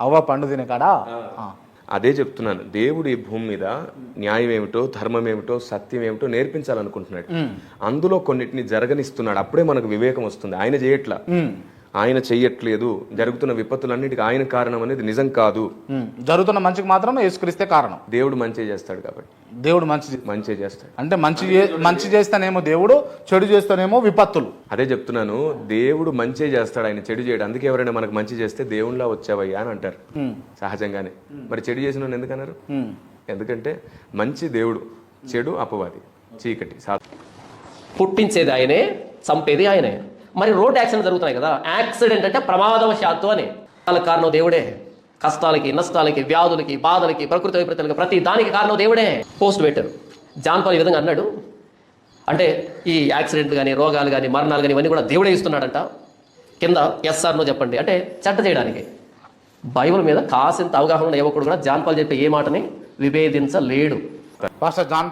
అవ్వ పండు తినే కాడా? ఆ. అదే చెప్తున్నాను. దేవుడు ఈ భూమి మీద న్యాయం ఏమిటో ధర్మం ఏమిటో సత్యం ఏమిటో నేర్పించాలనుకుంటున్నాడు అందులో కొన్నిటిని జరగనిస్తున్నాడు. అప్పుడే మనకు వివేకం వస్తుంది. ఆయన చేయట్లా. ఆయన చెయ్యట్లేదు జరుగుతున్న విపత్తులన్నిటికీ ఆయన కారణం అనేది నిజం కాదు. జరుగుతున్న మంచికి మాత్రం యేసుక్రీస్తే కారణం. దేవుడు మంచి చేస్తాడు కాబట్టి. దేవుడు మంచి మంచి చేస్తాడు. అంటే మంచి మంచి చేస్తానేమో దేవుడు చెడు చేస్తానేమో విపత్తులు. అదే చెప్తున్నాను దేవుడు మంచి చేస్తాడు ఆయన చెడు చేయడు. అందుకే ఎవరైనా మనకు మంచి చేస్తే దేవుళ్ళ వచ్చావయ్యా అని అంటారు. సహజంగానే. మరి చెడు చేసిన ఎందుకన్నారు. ఎందుకంటే మంచి దేవుడు చెడు అపవాది చీకటి సా- పుట్టించేది ఆయనే చంపేది ఆయనే. మరి రోడ్ యాక్సిడెంట్ జరుగుతున్నాయి కదా. యాక్సిడెంట్ అంటే ప్రమాదవశాత్తు అని. వాళ్ళ కారణం దేవుడే. కష్టాలకి నష్టాలకి వ్యాధులకి బాధలకి ప్రకృతి వైపరీత్యాలకి ప్రతి దానికి కారణం దేవుడే. పోస్ట్ పెట్టారు. జాన్పాల్ ఈ విధంగా అన్నాడు. అంటే ఈ యాక్సిడెంట్ కానీ రోగాలు కానీ మరణాలు కానీ ఇవన్నీ కూడా దేవుడే ఇస్తున్నాడంట. కింద ఎస్ఆర్నో చెప్పండి. అంటే చెడ్డ చేయడానికి. బైబిల్ మీద కాసింత అవగాహన ఉన్న యువకుడు కూడా జాన్పాల్ చెప్పే ఏ మాటని విభేదించలేడు. పాస్టర్ జాన్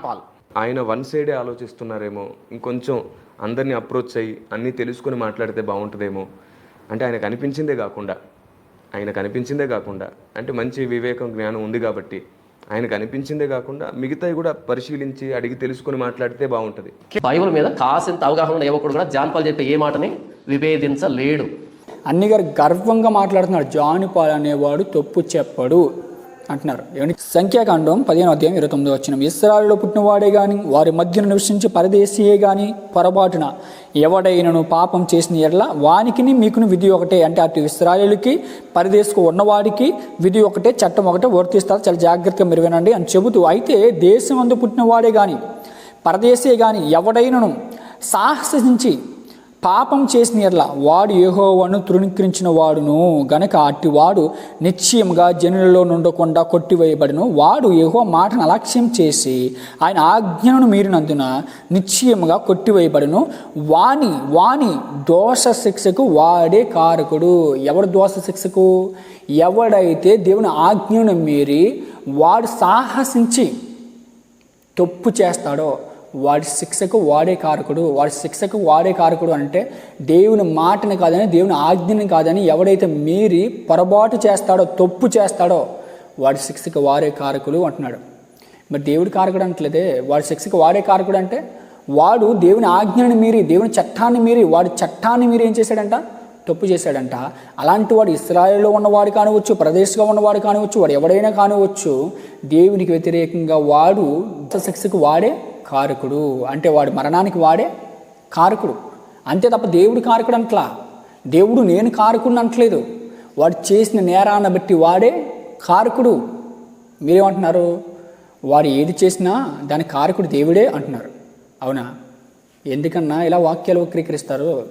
ఆయన వన్ సైడే ఆలోచిస్తున్నారేమో ఇంకొంచెం అందరినీ అప్రోచ్ అయ్యి అన్నీ తెలుసుకొని మాట్లాడితే బాగుంటుందేమో అంటే ఆయనకు అనిపించిందే కాకుండా ఆయనకు అనిపించిందే కాకుండా అంటే మంచి వివేకం జ్ఞానం ఉంది కాబట్టి ఆయనకు అనిపించిందే కాకుండా మిగతాయి కూడా పరిశీలించి అడిగి తెలుసుకొని మాట్లాడితే బాగుంటుంది. బైబిల్ మీద కాసింత అవగాహన ఉన్న యువకుడు కూడా జాన్ పాల్ చెప్పే ఏ మాటని విభేదించలేడు. అన్ని గారు గర్వంగా మాట్లాడుతున్నాడు. జానుపాల్ అనేవాడు తప్పు చెప్పడు. అంటున్నారు. ఏమండి? సంఖ్యాకాండం పదిహేను అధ్యాయం ఇరవై తొమ్మిది వచ్చిన ఇస్రాయల్లో పుట్టినవాడే గాని వారి మధ్యన నివసించి పరదేశీయే గాని పొరపాటున ఎవడైనను పాపం చేసిన ఎడల వానికిని మీకును విధి ఒకటే. అంటే అటు ఇస్రాయలుకి పరదేశకు ఉన్నవాడికి విధి ఒకటే చట్టం ఒకటే వర్తిస్తారు. చాలా జాగ్రత్తగా మీరు వినండి అని చెబుతూ అయితే దేశం అందు పుట్టినవాడే గాని పరదేశే గాని ఎవడైనను సాహసించి పాపం చేసిన ఎట్లా వాడు యెహోవాను తృణీకరించిన వాడును గనక అట్టివాడు నిశ్చయముగా జనులలో నుండకుండా కొట్టివేయబడిను. వాడు యెహో మాటను అలక్ష్యం చేసి ఆయన ఆజ్ఞను మీరినందున నిశ్చయముగా కొట్టివేయబడును. వాణి వాణి దోష శిక్షకు వాడే కారకుడు ఎవడు దోష శిక్షకు? ఎవడైతే దేవుని ఆజ్ఞను మీరి వాడు సాహసించి తప్పు చేస్తాడో వాడి శిక్షకు వాడే కారకుడు వాడి శిక్షకు వాడే కారకుడు అంటే దేవుని మాటని కాదని దేవుని ఆజ్ఞని కాదని ఎవడైతే మీరి పొరపాటు చేస్తాడో తప్పు చేస్తాడో వాడి శిక్షకు వాడే కారకుడు అంటున్నాడు. మరి దేవుడి కారకుడు అంటలేదే వాడి శిక్షకు వాడే కారకుడు అంటే వాడు దేవుని ఆజ్ఞని మీరి దేవుని చట్టాన్ని మీరి వాడి చట్టాన్ని మీరి ఏం చేశాడంట? తప్పు చేశాడంట. అలాంటి వాడు ఇస్రాయల్లో ఉన్నవాడు కానివచ్చు ప్రదేశ్గా ఉన్నవాడు కానివచ్చు వాడు ఎవడైనా కానివచ్చు దేవునికి వ్యతిరేకంగా వాడు శిక్షకు వాడే కారకుడు అంటే వాడు మరణానికి వాడే కారకుడు. అంతే తప్ప దేవుడు కారకుడు అంటలా. దేవుడు నేను కారకుడిని అంటలేదు వాడు చేసిన నేరాన్ని బట్టి వాడే కారకుడు. మీరేమంటున్నారు? వాడు ఏది చేసినా దాని కారకుడు దేవుడే అంటున్నారు. అవునా? ఎందుకన్నా ఇలా వాక్యాలు వక్రీకరిస్తారు?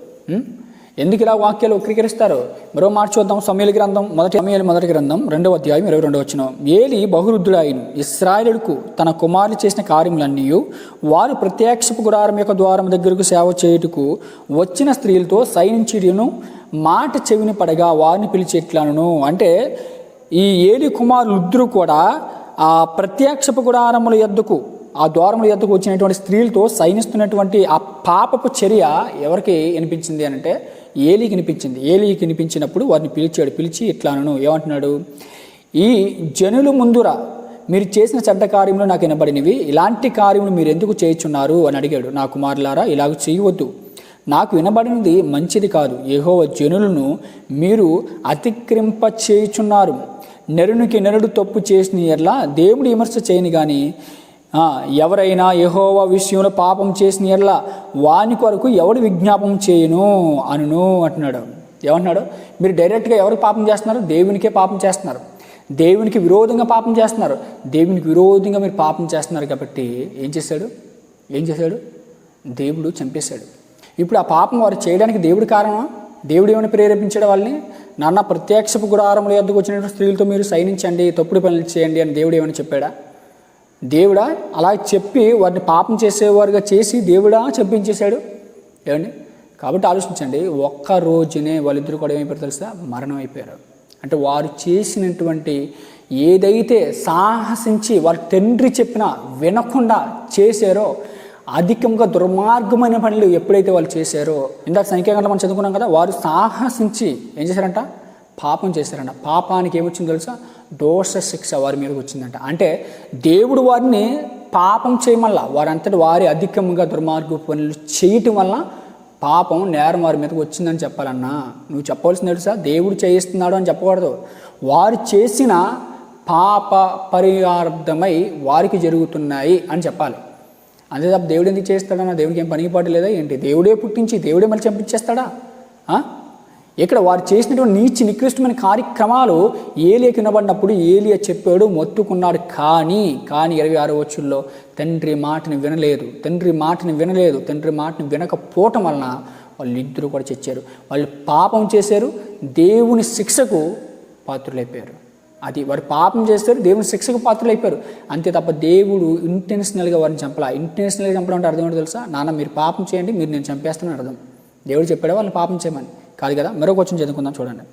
ఎందుకు ఇలా వాక్యాలు వక్రీకరిస్తారు మరో మాట చూద్దాం. సమయల గ్రంథం మొదటి సమయాల మొదటి గ్రంథం రెండవ అధ్యాయం ఇరవై రెండవ వచ్చిన ఏలి బహురుద్ధుడాయను ఇస్రాయలుడుకు తన కుమారులు చేసిన కార్యములన్నీ వారు ప్రత్యక్షపు గుడారం యొక్క ద్వారం దగ్గరకు సేవ చేయుటకు వచ్చిన స్త్రీలతో సైనించిడిను మాట చెవిని పడగా వారిని పిలిచేట్లాను అంటే ఈ ఏలి కుమారులిద్దరూ కూడా ఆ ప్రత్యక్షపు గుడారముల ఎద్దుకు ఆ ద్వారముల ఎద్దుకు వచ్చినటువంటి స్త్రీలతో సైనిస్తున్నటువంటి ఆ పాపపు చర్య ఎవరికి వినిపించింది అని అంటే ఏలికి వినిపించింది. ఏలికి వినిపించినప్పుడు వారిని పిలిచాడు. పిలిచి ఇట్లానను ఏమంటున్నాడు? ఈ జనులు ముందురా మీరు చేసిన చెడ్డ కార్యములు నాకు వినబడినవి. ఇలాంటి కార్యములు మీరు ఎందుకు చేయుచున్నారు? అని అడిగాడు. నా కుమారులారా ఇలాగ చేయవద్దు. నాకు వినబడినది మంచిది కాదు. యెహోవా జనులను మీరు అతిక్రింప చేయుచున్నారు. నరునికి నరుడు తప్పు చేసిన ఎట్లా దేవుడు విమర్శ చేయని కానీ ఎవరైనా యహోవ విషయంలో పాపం చేసిన ఎట్లా వాని కొరకు ఎవడు విజ్ఞాపం చేయను అనును అంటున్నాడు. ఏమంటున్నాడు? మీరు డైరెక్ట్గా ఎవరికి పాపం చేస్తున్నారు? దేవునికే పాపం చేస్తున్నారు. దేవునికి విరోధంగా పాపం చేస్తున్నారు. దేవునికి విరోధంగా మీరు పాపం చేస్తున్నారు కాబట్టి ఏం చేశాడు? ఏం చేశాడు? దేవుడు చంపేశాడు. ఇప్పుడు ఆ పాపం వారు చేయడానికి దేవుడి కారణమా? దేవుడు ఏమైనా ప్రేరేపించాడు వాళ్ళని? నాన్న ప్రత్యక్షపు గుడారంలో ఎద్దుకు వచ్చినటువంటి స్త్రీలతో మీరు సైనించండి తప్పుడు పనులు చేయండి అని దేవుడు ఏమైనా చెప్పాడా? దేవుడా అలా చెప్పి వారిని పాపం చేసేవారుగా చేసి దేవుడా చెప్పించేశాడు ఏమండి? కాబట్టి ఆలోచించండి. ఒక్క రోజునే వాళ్ళిద్దరు కూడా ఏమైపోయారు తెలుసా? మరణం అయిపోయారు. అంటే వారు చేసినటువంటి ఏదైతే సాహసించి వారి తండ్రి చెప్పినా వినకుండా చేశారో అధికంగా దుర్మార్గమైన పనులు ఎప్పుడైతే వాళ్ళు చేశారో ఇందాక సంఖ్యాగంలో మనం చదువుకున్నాం కదా వారు సాహసించి ఏం చేశారంట? పాపం చేశారంట పాపానికి ఏమొచ్చింది తెలుసా? దోష శిక్ష వారి మీదకి వచ్చిందంట. అంటే దేవుడు వారిని పాపం చేయమల్ల వారంతటి వారి అధికంగా దుర్మార్గ పనులు చేయటం వల్ల పాపం నేరం వారి మీదకి వచ్చిందని చెప్పాలన్నా. నువ్వు చెప్పవలసింది తెలుసా? దేవుడు చేయిస్తున్నాడు అని చెప్పకూడదు. వారు చేసిన పాప పరిహార్థమై వారికి జరుగుతున్నాయి అని చెప్పాలి. అంతే తప్ప దేవుడు ఎందుకు చేస్తాడన్నా దేవుడికి ఏం పనికి పాటు లేదా ఏంటి? దేవుడే పుట్టించి దేవుడే మళ్ళీ చంపించేస్తాడా? ఇక్కడ వారు చేసినటువంటి నీచి నికృష్టమైన కార్యక్రమాలు ఏలియకి వినబడినప్పుడు ఏలియా చెప్పాడు మొత్తుకున్నాడు కానీ కానీ ఇరవై ఆరు వచ్చుల్లో తండ్రి మాటని వినలేదు తండ్రి మాటని వినలేదు తండ్రి మాటని వినకపోవటం వలన వాళ్ళు ఇద్దరు కూడా చచ్చారు వాళ్ళు పాపం చేశారు దేవుని శిక్షకు పాత్రులైపోయారు. అది వారు పాపం చేస్తారు దేవుని శిక్షకు పాత్రలైపోయారు. అంతే తప్ప దేవుడు ఇంటెన్షనల్గా వారిని చంపలా. ఇంటెన్షనల్గా చంపడం అంటే అర్థం ఏంటో తెలుసా? నాన్న మీరు పాపం చేయండి మీరు నేను చంపేస్తానని అర్థం. దేవుడు చెప్పాడు వాళ్ళని పాపం చేయమని. కాదు కదా? మరొక వచ్చిన చదువుకుందాం చూడండి.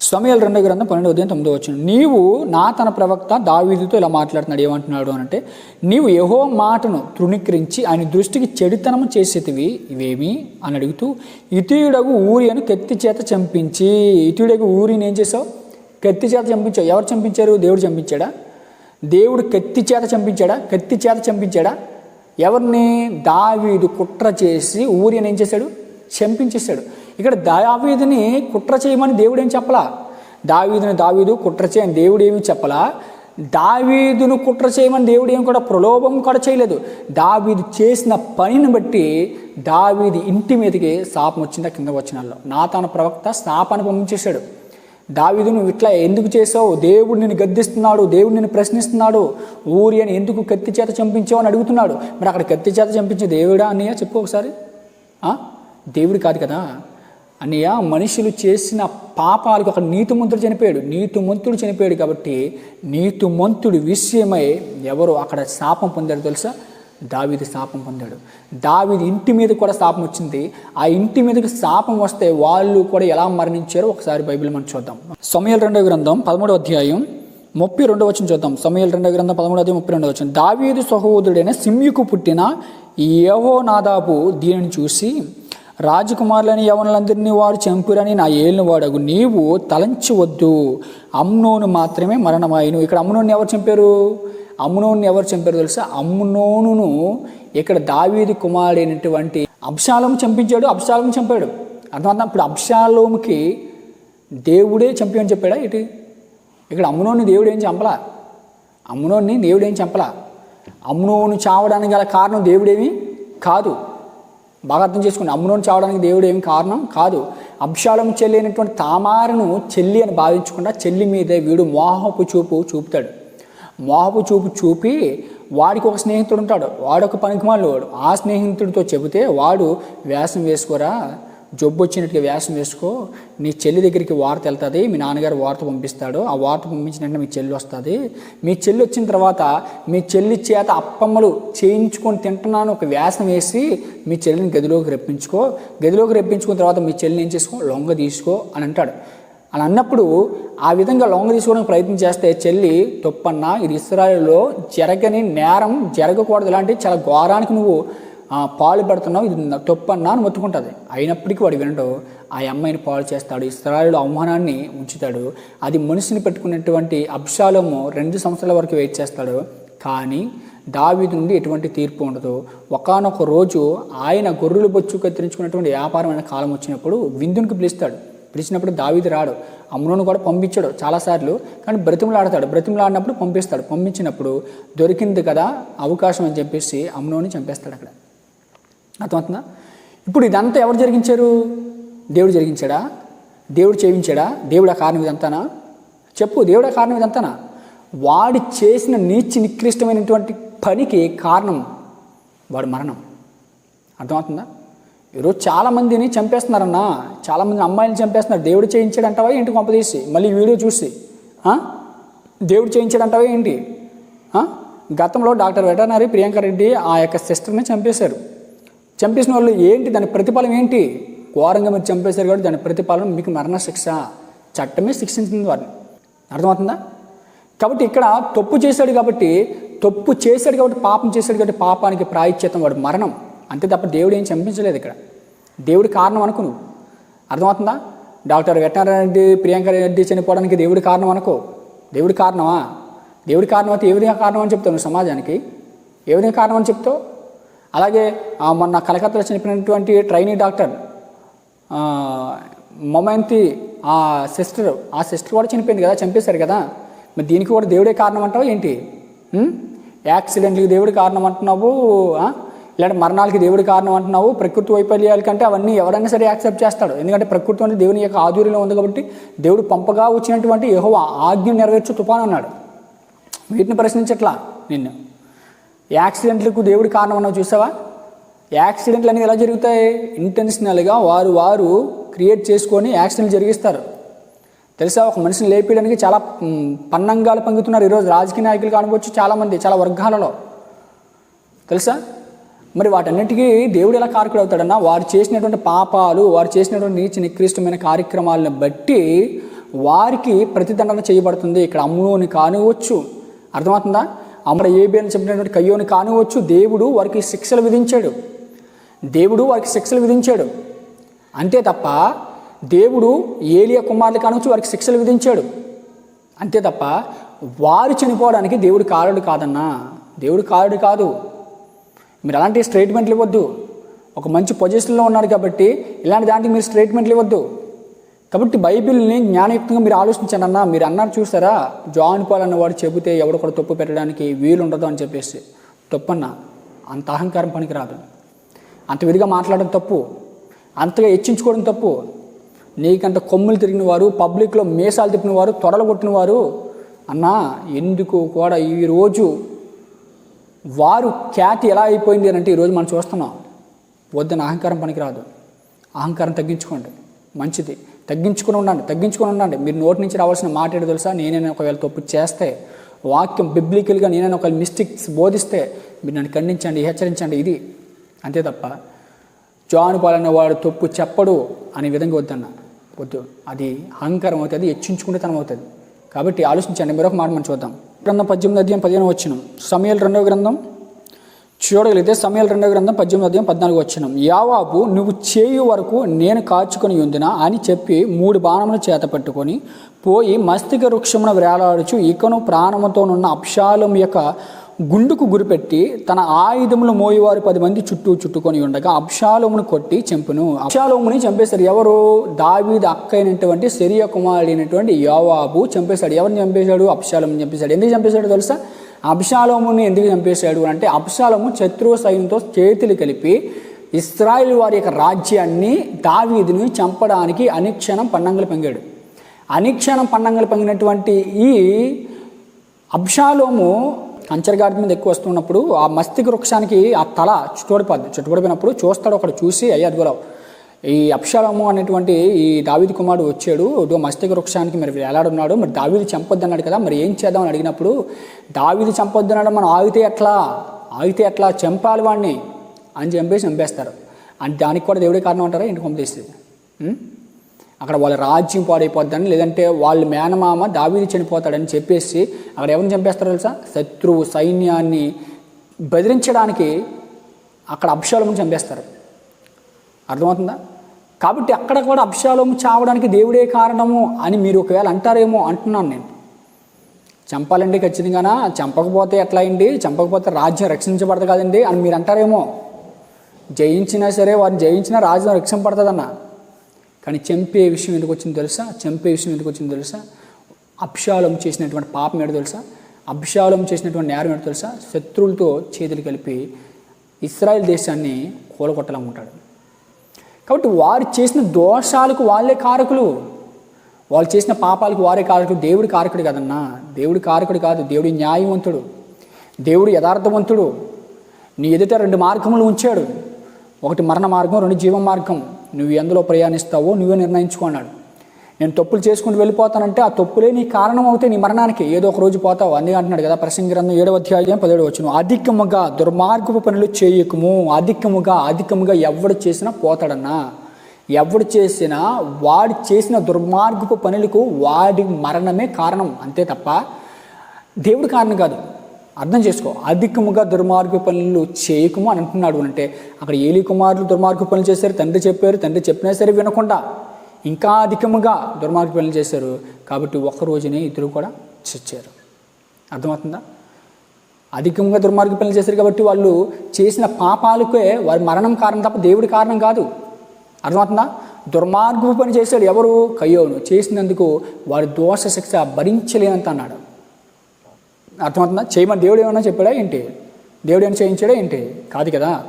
సమయాలు రెండో గ్రంథం పన్నెండు ఉదయం తొమ్మిదో వచ్చిన నీవు నా తన ప్రవక్త దావీదుతో ఇలా మాట్లాడుతున్నాడు. ఏమంటున్నాడు అంటే నీవు యహో మాటను తృణీకరించి ఆయన దృష్టికి చెడుతనము చేసేటివి ఇవేమి? అని అడుగుతూ ఇతీయుడగు ఊరి అని కత్తి చేత చంపించి ఇతీయుడగు ఊరిని ఏం చేసావు కత్తి చేత చంపించావు. ఎవరు చంపించారు? దేవుడు చంపించాడా? దేవుడు కత్తి చేత చంపించాడా? కత్తి చేత చంపించాడా? ఎవరిని? దావీదు కుట్ర చేసి ఊరిని ఏం చేశాడు? చంపించేశాడు. ఇక్కడ దావీదిని కుట్ర చేయమని దేవుడు ఏం చెప్పలా? దావీదుని దావీదు కుట్ర చేయని దేవుడు ఏమి చెప్పలా? దావీదును కుట్ర చేయమని దేవుడు ఏం కూడా ప్రలోభం కూడా చేయలేదు. దావీదు చేసిన పనిని బట్టి దావీది ఇంటి మీదకి శాపం వచ్చిందా? కింద వచ్చినాల్లో నా తన ప్రవక్త శాపాన్ని పంపించేశాడు దావీదు నువ్వు ఇట్లా ఎందుకు చేసావు దేవుడు నిన్ను గద్దిస్తున్నాడు దేవుడు నిన్ను ప్రశ్నిస్తున్నాడు. ఊరి అని ఎందుకు కత్తి చేత చంపించావు? అని అడుగుతున్నాడు. మరి అక్కడ కత్తి చేత చంపించే దేవుడా అన్నయ్య? చెప్పు ఒకసారి. దేవుడు కాదు కదా? అన్నయ్య మనుషులు చేసిన పాపాలకు ఒక నీతిమంతుడు చనిపోయాడు. నీతిమంతుడు చనిపోయాడు కాబట్టి నీతిమంతుడి విషయమై ఎవరు అక్కడ శాపం పొందాడు తెలుసా? దావీది శాపం పొందాడు. దావీది ఇంటి మీద కూడా శాపం వచ్చింది. ఆ ఇంటి మీదకి శాపం వస్తే వాళ్ళు కూడా ఎలా మరణించారో ఒకసారి బైబిల్ మనం చూద్దాం. సమయాల రెండో గ్రంథం పదమూడవ అధ్యాయం ముప్పై రెండవ వచ్చిన చూద్దాం. సమయాల రెండో గ్రంథం పదమూడవ అధ్యాయం ముప్పై రెండు వచ్చిన దావీదు సహోదరుడైన సిమ్యుకు పుట్టిన యహో దీనిని చూసి రాజకుమారులని యవనులందరినీ వారు చంపురని నా ఏలిన వాడగు. నీవు తలంచవద్దు అమ్నోను మాత్రమే మరణమాయను. ఇక్కడ అమ్నోని ఎవరు చంపారు? అమ్నోని ఎవరు చంపారు తెలుసా? అమ్నోను ఇక్కడ దావీది కుమారుడైనటువంటి అబ్షాలం చంపించాడు. అబ్షాలం చంపాడు. అర్థమంతా ఇప్పుడు అబ్షాలోముకి దేవుడే చంపి చెప్పాడా ఇటు? ఇక్కడ అమ్మునోని దేవుడు ఏం చంపలా? అమ్నోని దేవుడు ఏం చంపలా? అమ్నోను చావడానికి గల కారణం దేవుడేమి కాదు. బాగా అర్థం చేసుకోండి అమ్మునోని చావడానికి దేవుడు ఏం కారణం? కాదు. అబ్షాలం చెల్లి అయినటువంటి తామారును చెల్లి అని భావించకుండా చెల్లి మీదే వీడు మోహపు చూపు చూపుతాడు. మోహపు చూపు చూపి వాడికి ఒక స్నేహితుడు ఉంటాడు. వాడు ఒక పనికిమాలు వాడు ఆ స్నేహితుడితో చెబితే వాడు వ్యాసం వేసుకోరా? జబ్బు వచ్చినట్టుగా వ్యాసం వేసుకో. నీ చెల్లి దగ్గరికి వార్త వెళ్తుంది మీ నాన్నగారు వార్త పంపిస్తాడు. ఆ వార్త పంపించిన వెంటనే మీ చెల్లి వస్తుంది. మీ చెల్లి వచ్చిన తర్వాత మీ చెల్లి చేత అప్పమ్మలు చేయించుకొని తింటున్నాను ఒక వ్యాసం వేసి మీ చెల్లిని గదిలోకి రప్పించుకో. గదిలోకి రప్పించుకున్న తర్వాత మీ చెల్లిని ఏం చేసుకో? లొంగ తీసుకో అని అంటాడు. అని అన్నప్పుడు ఆ విధంగా లొంగ తీసుకోవడానికి ప్రయత్నం చేస్తే చెల్లి తొప్పన్న ఇది ఇస్రాయల్లో జరగని నేరం జరగకూడదు. ఇలాంటి చాలా ఘోరానికి నువ్వు పాలు పెడుతున్నావు ఇది తొప్పన్నా అని మొత్తుకుంటుంది. అయినప్పటికీ వాడు వినడు ఆ అమ్మాయిని పాలు చేస్తాడు ఇస్రాయలు అవమానాన్ని ఉంచుతాడు అది మనిషిని పెట్టుకున్నటువంటి అబ్షాలము రెండు సంవత్సరాల వరకు వెయిట్ చేస్తాడు. కానీ దావీదు నుండి ఎటువంటి తీర్పు ఉండదు. ఒకానొక రోజు ఆయన గొర్రెలు బొచ్చు కత్తిరించుకున్నటువంటి వ్యాపారమైన కాలం వచ్చినప్పుడు విందునికి పిలుస్తాడు. పిలిచినప్పుడు దావీదు రాడు అమ్మును కూడా పంపించాడు చాలాసార్లు కానీ బ్రతిమలాడతాడు. బ్రతిమలాడినప్పుడు పంపిస్తాడు. పంపించినప్పుడు దొరికింది కదా అవకాశం అని చెప్పేసి అమ్మునోని చంపేస్తాడు అక్కడ. అర్థమవుతుందా? ఇప్పుడు ఇదంతా ఎవరు జరిగించారు? దేవుడు జరిగించాడా? దేవుడు చేయించాడా? దేవుడు ఆ కారణం ఇదంతానా? చెప్పు దేవుడు ఆ కారణం ఇదంతానా? వాడు చేసిన నీచి నికృష్టమైనటువంటి పనికి కారణం వాడు మరణం. అర్థమవుతుందా? ఈరోజు చాలామందిని చంపేస్తున్నారన్నా చాలామంది అమ్మాయిని చంపేస్తున్నారు. దేవుడు చేయించాడంటావా ఏంటి కొంపదీసి మళ్ళీ వీడియో చూసి. దేవుడు దేవుడు చేయించాడంటావా ఏంటి? గతంలో డాక్టర్ వెటర్నరీ ప్రియాంక రెడ్డి ఆ యొక్క సిస్టర్ని చంపేశారు. చంపేసిన వాళ్ళు ఏంటి? దాని ప్రతిఫలం ఏంటి? ఘోరంగా మీరు చంపేశారు కాబట్టి దాని ప్రతిఫలం మీకు మరణ శిక్ష. చట్టమే శిక్షించింది వారిని. అర్థమవుతుందా? కాబట్టి ఇక్కడ తప్పు చేశాడు కాబట్టి తప్పు చేశాడు కాబట్టి పాపం చేశాడు కాబట్టి పాపానికి ప్రాయశ్చిత్తం వాడు మరణం. అంతే తప్ప దేవుడు ఏం చంపించలేదు ఇక్కడ. దేవుడి కారణం అనుకు నువ్వు. అర్థమవుతుందా? డాక్టర్ వెటనరీ రెడ్డి ప్రియాంక రెడ్డి చనిపోవడానికి దేవుడి కారణం అనుకో. దేవుడి కారణమా? దేవుడి కారణం అయితే ఏ విధంగా కారణం అని చెప్తావు నువ్వు సమాజానికి? ఏ విధంగా కారణం అని చెప్తావు? అలాగే మొన్న కలకత్తాలో చనిపోయినటువంటి ట్రైనీ డాక్టర్ మొమంతి ఆ సిస్టర్ ఆ సిస్టర్ కూడా చనిపోయింది కదా చంపేశారు కదా. మరి దీనికి కూడా దేవుడే కారణం అంటావు ఏంటి? ఉం? యాక్సిడెంట్కి దేవుడి కారణం అంటున్నావు ఇలాంటి మరణాలకి దేవుడి కారణం అంటున్నావు ప్రకృతి వైఫల్యాల కంటే అవన్నీ ఎవరైనా సరే యాక్సెప్ట్ చేస్తాడు. ఎందుకంటే ప్రకృతి అంటే దేవుని యొక్క ఆధుర్యంలో ఉంది కాబట్టి దేవుడు పంపగా వచ్చినటువంటి యహో ఆజ్ఞ నెరవేర్చు తుఫాన్ అన్నాడు. వీటిని ప్రశ్నించట్లా నిన్ను? యాక్సిడెంట్లకు దేవుడి కారణం అన్నావు చూసావా? యాక్సిడెంట్లు అనేవి ఎలా జరుగుతాయి? ఇంటెన్షనల్గా వారు వారు క్రియేట్ చేసుకొని యాక్సిడెంట్లు జరిగిస్తారు. తెలుసా? ఒక మనిషిని లేపేయడానికి చాలా పన్నంగాలు పంగుతున్నారు. ఈరోజు రాజకీయ నాయకులు కానివచ్చు చాలామంది చాలా వర్గాలలో. తెలుసా? మరి వాటన్నిటికీ దేవుడు ఎలా కారకుడు అవుతాడన్నా వారు చేసినటువంటి పాపాలు వారు చేసినటువంటి నీచ నికృష్టమైన కార్యక్రమాలను బట్టి వారికి ప్రతిదండన చేయబడుతుంది. ఇక్కడ అమ్ముని కానివచ్చు అర్థమవుతుందా? అమ్మడ ఏబి అని చెప్పినటువంటి కయ్యోని కానివచ్చు దేవుడు వారికి శిక్షలు విధించాడు. దేవుడు వారికి శిక్షలు విధించాడు. అంతే తప్ప దేవుడు ఏలియా కుమారులు కానివచ్చు వారికి శిక్షలు విధించాడు. అంతే తప్ప వారు చనిపోవడానికి దేవుడు కారుడు కాదన్నా. దేవుడు కారుడు కాదు. మీరు అలాంటి స్టేట్మెంట్లు ఇవ్వద్దు. ఒక మంచి పొజిషన్లో ఉన్నారు కాబట్టి ఇలాంటి దానికి మీరు స్టేట్మెంట్లు ఇవ్వద్దు. కాబట్టి బైబిల్ని జ్ఞానయుక్తంగా మీరు ఆలోచించండి అన్న మీరు అన్నారు చూసారా? జాన్ పాల్ అన్నవాడు చెబితే ఎవడు కూడా తప్పు పెట్టడానికి వీలు ఉండదు అని చెప్పేసి. తప్పన్న అంత అహంకారం పనికిరాదు అంత విధిగా మాట్లాడడం తప్పు. అంతగా హెచ్చించుకోవడం తప్పు. నీకంత కొమ్ములు తిరిగిన వారు పబ్లిక్లో మీసాలు తిప్పిన వారు తొడలు కొట్టిన వారు అన్నా ఎందుకు కూడా ఈరోజు వారు ఖ్యాతి ఎలా అయిపోయింది అని అంటే ఈరోజు మనం చూస్తున్నాం. వద్దని అహంకారం పనికిరాదు అహంకారం తగ్గించుకోండి. మంచిది. తగ్గించుకుని ఉండండి తగ్గించుకుని ఉండండి. మీరు నోటి నుంచి రావాల్సిన మాట ఏడు తెలుసా? నేనైనా ఒకవేళ తప్పు చేస్తే వాక్యం బిబ్లికల్గా నేనైనా ఒకవేళ మిస్టేక్స్ బోధిస్తే మీరు నన్ను ఖండించండి హెచ్చరించండి ఇది అంతే తప్ప. జాను పాలన్న వాడు తప్పు చెప్పడు అనే విధంగా వద్దన్న. వద్దు. అది అహంకారం అవుతుంది హెచ్చించుకుంటే తనం అవుతుంది. కాబట్టి ఆలోచించండి. మరొక మాట మనం చూద్దాం. గ్రంథం పద్దెనిమిది అధ్యాయం పదిహేను వచ్చిన. సమయాలు రెండవ గ్రంథం. చూడగలిగితే సమయాల రెండో గ్రంథం పద్దెనిమిది అధ్యాయం పద్నాలుగు వచ్చిన యావాబు నువ్వు చేయు వరకు నేను కాచుకొని ఉందినా అని చెప్పి మూడు బాణములు చేత పట్టుకొని పోయి మస్తిక వృక్షమున వేలాడుచు ఇకను ప్రాణముతోనున్న అప్షాలం యొక్క గుండుకు గురిపెట్టి తన ఆయుధములు మోయేవారు పది మంది చుట్టూ చుట్టుకొని ఉండగా అప్షాలోమును కొట్టి చంపును. అప్షాలోముని చంపేశారు ఎవరు? దావీద్ అక్క అయినటువంటి శరీయ కుమారుడు అయినటువంటి యోవాబు చంపేశాడు. ఎవరిని చంపేశాడు? అప్షాలోముని చంపేశాడు. ఎందుకు చంపేశాడు తెలుసా? అబ్షాలోముని ఎందుకు చంపేశాడు అంటే అబ్షాలోము శత్రువు సైన్యంతో చేతులు కలిపి ఇస్రాయిల్ వారి యొక్క రాజ్యాన్ని దావీదిని చంపడానికి అనిక్షణం పండంగలు పొంగాడు. అనిక్షణం పండంగలు పొంగినటువంటి ఈ అబ్షాలోము కంచరగాడి మీద ఎక్కువ వస్తున్నప్పుడు ఆ మస్తిక వృక్షానికి ఆ తల చుట్టుపడిపోద్ది చుట్టుపడిపోయినప్పుడు చూస్తాడు ఒకడు చూసి అయ్యి అదిగోరావు ఈ అప్షరము అనేటువంటి ఈ దావిది కుమారుడు వచ్చాడు. ఇదిగో మస్తిక వృక్షానికి మరి వేలాడున్నాడు. మరి దావిది చంపొద్దు అన్నాడు కదా. మరి ఏం చేద్దామని అడిగినప్పుడు దావిది చంపొద్దు అన్నాడు మనం ఆగితే ఎట్లా? ఆగితే ఎట్లా? చంపాలి వాడిని అని చంపేసి చంపేస్తారు. అంటే దానికి కూడా దేవుడే కారణం అంటారా? ఇంటికి పంపిస్తుంది అక్కడ వాళ్ళ రాజ్యం పాడైపోద్దని లేదంటే వాళ్ళ మేనమామ దావీది చనిపోతాడని చెప్పేసి అక్కడ ఎవరిని చంపేస్తారో తెలుసా? శత్రువు సైన్యాన్ని బెదిరించడానికి అక్కడ అబ్షాలముని చంపేస్తారు. అర్థమవుతుందా? కాబట్టి అక్కడ కూడా అభిషాలము చావడానికి దేవుడే కారణము అని మీరు ఒకవేళ అంటారేమో అంటున్నాను నేను. చంపాలండి ఖచ్చితంగానా? చంపకపోతే ఎట్లా అయింది చంపకపోతే రాజ్యం రక్షించబడదు కదండి అని మీరు అంటారేమో. జయించినా సరే వారిని జయించినా రాజ్యం రక్షింపడుతుందన్న కానీ చంపే విషయం ఎందుకు వచ్చింది తెలుసా? చంపే విషయం ఎందుకు వచ్చింది తెలుసా? అభిషాలం చేసినటువంటి పాపం ఏడు తెలుసా? అబ్షాలం చేసినటువంటి నేరం ఏడు తెలుసా? శత్రువులతో చేతులు కలిపి ఇస్రాయల్ దేశాన్ని కూలగొట్టాలనుకుంటాడు కాబట్టి వారు చేసిన దోషాలకు వాళ్ళే కారకులు. వాళ్ళు చేసిన పాపాలకు వారే కారకులు. దేవుడి కారకుడు కదన్నా. దేవుడి కారకుడు కాదు. దేవుడి న్యాయవంతుడు. దేవుడు యథార్థవంతుడు. నీ ఎదుట రెండు మార్గములు ఉంచాడు. ఒకటి మరణ మార్గం రెండు జీవ మార్గం. నువ్వు ఎందులో ప్రయాణిస్తావో నువ్వే నిర్ణయించుకున్నాడు నేను తప్పులు చేసుకుంటూ వెళ్ళిపోతానంటే ఆ తప్పులే నీ కారణం అవుతే నీ మరణానికి ఏదో ఒక రోజు పోతావు. అందుకే అంటున్నాడు కదా ప్రసంగ గ్రంథం ఏడవ అధ్యాయం పదిహేడు వచ్చును అధికముగా దుర్మార్గపు పనులు చేయకము. అధికముగా అధికముగా ఎవడు చేసినా పోతాడన్నా. ఎవడు చేసినా వాడు చేసిన దుర్మార్గపు పనులకు వాడి మరణమే కారణం. అంతే తప్ప దేవుడి కారణం కాదు. అర్థం చేసుకో. అధికముగా దుర్మార్గ పనులు చేయకము అని అంటున్నాడు అంటే అక్కడ ఏలి కుమారులు దుర్మార్గ పనులు చేశారు తండ్రి చెప్పారు తండ్రి చెప్పినా సరే వినకుండా ఇంకా అధికముగా దుర్మార్గ పనులు చేశారు. కాబట్టి ఒక్క రోజునే ఇద్దరు కూడా చచ్చారు. అర్థమవుతుందా? అధికంగా దుర్మార్గ పనులు చేశారు కాబట్టి వాళ్ళు చేసిన పాపాలకే వారి మరణం కారణం తప్ప దేవుడి కారణం కాదు. అర్థమవుతుందా? దుర్మార్గపు పని చేశాడు ఎవరు? కయ్యోను. చేసినందుకు వారి దోష శిక్ష భరించలేనంత అన్నాడు. అర్థమవుతుందా? చేయమని దేవుడు ఏమన్నా చెప్పాడా ఏంటి? దేవుడు ఏమైనా చేయించాడా ఏంటి? కాదు కదా.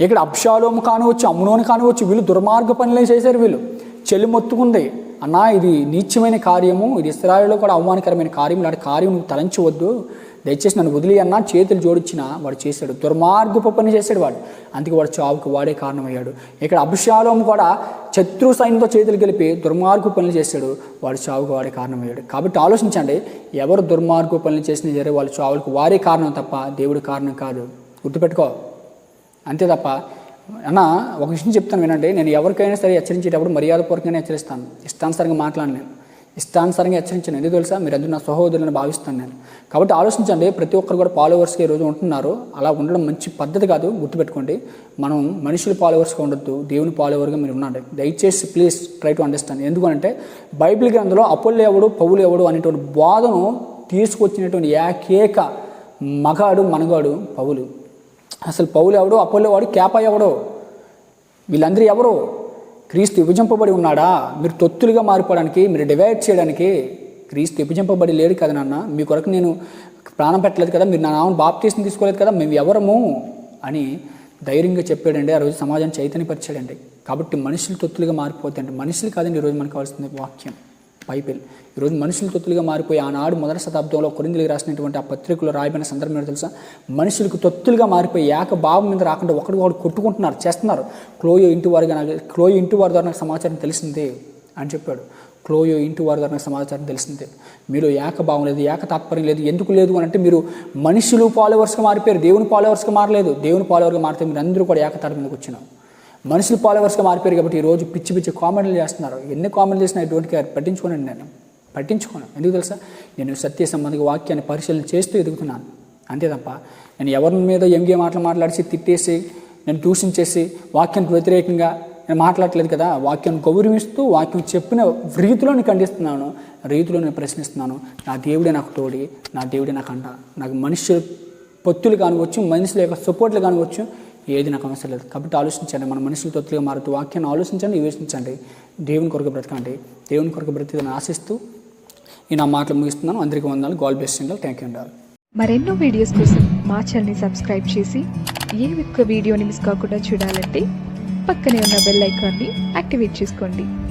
ఇక్కడ అప్షాలోము కానివచ్చు అమ్మునోని కానివచ్చు వీళ్ళు దుర్మార్గ పనులే చేశారు వీళ్ళు. చెల్లి మొత్తుకుంది అన్నా ఇది నీచమైన కార్యము. ఇది ఇస్రాయిల్లో కూడా అవమానకరమైన కార్యం ఇలాంటి కార్యం నువ్వు తలంచవద్దు. దయచేసి నన్ను వదిలి అన్నా. చేతులు జోడించిన వాడు చేశాడు. దుర్మార్గపు పని చేశాడు వాడు. అందుకే వాడు చావుకు వాడే కారణమయ్యాడు. ఇక్కడ అభిషాలం కూడా శత్రు సైన్యంతో చేతులు గెలిపి దుర్మార్గ పనులు చేశాడు. వాడు చావుకు వాడే కారణమయ్యాడు. కాబట్టి ఆలోచించండి. ఎవరు దుర్మార్గ పనులు చేసిన సరే వాళ్ళు చావులకు వారే కారణం తప్ప దేవుడి కారణం కాదు. గుర్తుపెట్టుకో. అంతే తప్ప అన్న ఒక విషయం చెప్తాను వినండి. నేను ఎవరికైనా సరే హెచ్చరించేటప్పుడు మర్యాదపూర్వకంగానే హెచ్చరిస్తాను. ఇష్టానుసారంగా మాట్లాడను నేను. ఇష్టానుసారంగా హెచ్చరించాను. ఎందుకు తెలుసా? మీరు అందరూ నా సహోదరులను భావిస్తాను నేను. కాబట్టి ఆలోచించండి. ప్రతి ఒక్కరు కూడా ఫాలోవర్స్గా ఈరోజు ఉంటున్నారు. అలా ఉండడం మంచి పద్ధతి కాదు. గుర్తుపెట్టుకోండి. మనం మనుషులు ఫాలోవర్స్గా ఉండొద్దు. దేవుని ఫాలోవర్గా మీరు ఉండండి. దయచేసి ప్లీజ్ ట్రై టు అండర్స్టాండ్ ఎందుకంటే బైబిల్ గ్రంథంలో అప్పులు ఎవడు పౌలు ఎవడు అనేటువంటి బాధను తీసుకొచ్చినటువంటి ఏకేక మగాడు మనగాడు పౌలు. అసలు పౌలు ఎవడు అపోలో వాడు క్యాప ఎవడో? వీళ్ళందరూ ఎవరు? క్రీస్తు విభజింపబడి ఉన్నాడా? మీరు తొత్తులుగా మారిపోవడానికి మీరు డివైడ్ చేయడానికి క్రీస్తు విభజింపబడి లేడు కదా నాన్న? మీ కొరకు నేను ప్రాణం పెట్టలేదు కదా? మీరు నా నామం బాప్తీసం తీసుకోలేదు కదా? మేము ఎవరము? అని ధైర్యంగా చెప్పాడండి. ఆ రోజు సమాజాన్ని చైతన్యపరిచాడండి. కాబట్టి మనుషులు తొత్తులుగా మారిపోతాయండి. మనుషులు కాదండి ఈరోజు మనకు కావాల్సింది వాక్యం. బైబిల్. ఈరోజు మనుషులు తొత్తులుగా మారిపోయి ఆనాడు మొదటి శతాబ్దంలో కొరిందులకు రాసినటువంటి ఆ పత్రికలో రాయబడిన సందర్భం ఏంటో తెలుసా? మనుషులకు తొత్తులుగా మారిపోయి ఏక భావం మీద రాకుండా ఒకటి ఒకటి కొట్టుకుంటున్నారు చేస్తున్నారు. క్లోయో ఇంటి వారిగా నాకు క్లోయో ఇంటి వారి ద్వారా నాకు సమాచారం తెలిసిందే అని చెప్పాడు. క్లోయో ఇంటి వారి ద్వారా సమాచారం తెలిసిందే. మీలో ఏకభావం లేదు ఏక తాత్పర్యం లేదు ఎందుకు లేదు అని అంటే మీరు మనుషులు ఫాలోవర్స్గా మారిపోయారు దేవుని ఫాలోవర్స్గా మారలేదు. దేవుని ఫాలోవర్గా మారితే మీరు అందరూ కూడా ఏకతాటి మీదకి వచ్చినాం మనుషులు ఫాలోవర్స్గా మారిపోయారు కాబట్టి ఈరోజు పిచ్చి పిచ్చి కామెంట్లు చేస్తున్నారు. ఎన్ని కామెంట్లు చేసినా ఎటువంటి కేర్ పట్టించుకోనండి నేను. పట్టించుకోను. ఎందుకు తెలుసా? నేను సత్య సంబంధిక వాక్యాన్ని పరిశీలన చేస్తూ ఎదుగుతున్నాను. అంతే తప్ప నేను ఎవరి మీద ఎంగే మాటలు మాట్లాడిసి తిట్టేసి నేను దూషించేసి వాక్యానికి వ్యతిరేకంగా నేను మాట్లాడలేదు కదా వాక్యం గౌరవిస్తూ వాక్యం చెప్పిన రీతిలో నేను ఖండిస్తున్నాను. రీతిలో నేను ప్రశ్నిస్తున్నాను. నా దేవుడే నాకు తోడి నా దేవుడే నాకు అంట. నాకు మనుషులు పొత్తులు కానివచ్చు మనుషుల యొక్క సపోర్ట్లు కానివచ్చు ఏది నాకు అవసరం లేదు. కాబట్టి ఆలోచించండి మన మనుషులు తొత్తులుగా మారుతూ వాక్యాన్ని ఆలోచించండి వివేచించండి. దేవుని కొరకు బ్రతకండి. దేవుని కొరకు బ్రతికని ఆశిస్తూ నేను నా మాటలు ముగిస్తున్నాను. అందరికీ వందనాలు. గాల్ బెస్ట్ థ్యాంక్ యూ అండి. మరెన్నో వీడియోస్ కోసం మా ఛానల్ని సబ్స్క్రైబ్ చేసి ఏ ఒక్క వీడియోని మిస్ కాకుండా చూడాలంటే పక్కనే ఉన్న బెల్ ఐకాన్ని యాక్టివేట్ చేసుకోండి.